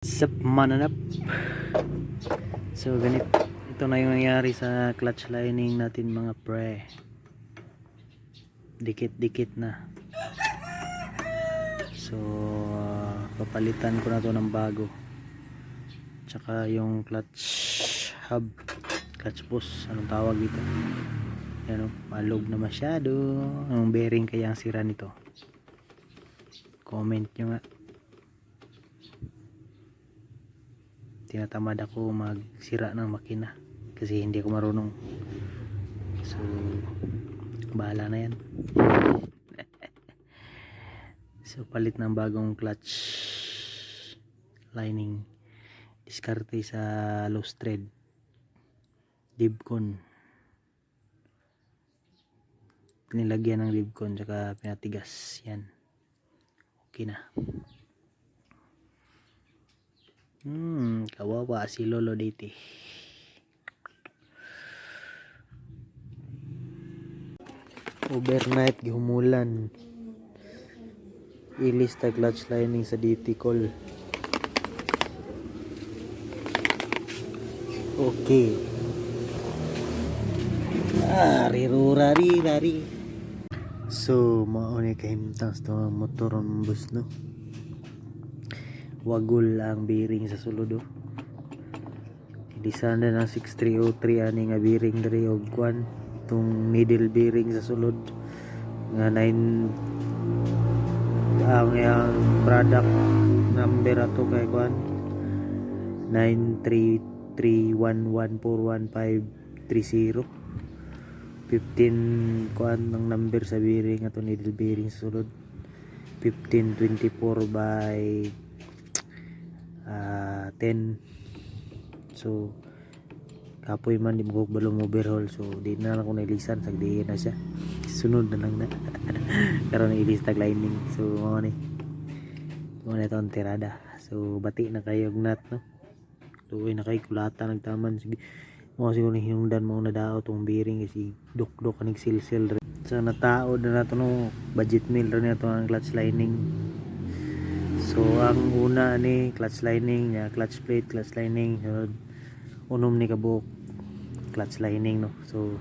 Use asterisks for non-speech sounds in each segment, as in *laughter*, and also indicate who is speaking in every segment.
Speaker 1: Sup mananap? So ganit Ito na yung nangyari sa clutch lining natin mga pre. Dikit dikit na. So ah, Papalitan ko na to ng bago. Tsaka yung clutch hub Clutch boss Anong tawag dito? Yan o Malog na masyado. Anong bearing kaya ang sira nito? Comment nyo nga tinatamad ako magsira ng makina kasi hindi ako marunong. So bahala na yan. *laughs* So palit ng bagong clutch lining. Diskarte sa loose thread. Dibcon. Nilagyan ng dibcon tsaka pinatigas. Yan. Okay na Hmm, kawawa si Lolo dito. Overnight gihumulan. Ilis ta clutch lining sa DT call. Okay. Ah, rirura rirari. So, mao ni kahimtang sa motor ang bus no wagol ang bearing sa sulod oh. Hindi sana ng 6303 ani nga bearing diri og kwan tung middle bearing sa sulod. Nga 9 ang yang product number ato kay kwan 93311411530 15 kwan ang number sa bearing ato needle bearing sa sulod. 1524 by ah 10 so kapoy man di mo balong overhaul. So di na lang ko nailisan. Sag di na siya. *laughs* Sunod na lang na. *laughs* Karon ilis tag lining. So mo ni mo na itong tirada. So bati na kayo og nut no? Tuoy na kay kulata nagtaman. Sige. Mo siguro ni hinungdan mo na dao tong bearing. Kasi duk duk kanig silsil sa natao na nato no? Budget meal rin ito ang clutch lining So ang una ni clutch lining niya, clutch plate, clutch lining, sunod unom ni kabuk clutch lining no. So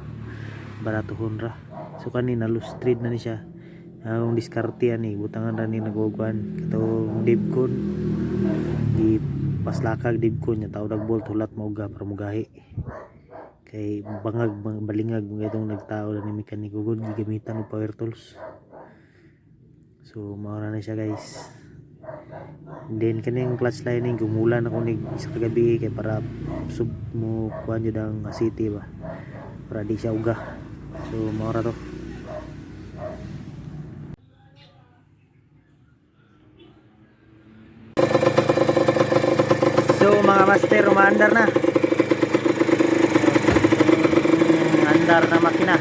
Speaker 1: baratuhon ra. So kanina thread na ni siya. Ang diskarte ani butangan ra ni nagugwan katong dibcon di paslakag dibcon niya tawag bolt hulat mauga para mugahi. Kay bangag bang- balingag mga itong nagtao na ni mekaniko gud gigamitan og power tools. So mao ra na siya guys. Then kaning clutch lining gumulan ako ni sa kagabi kay para sub mo kuan jud ang city ba. Para di siya uga. So mao ra to. So mga master, umaandar na. Andar na makina.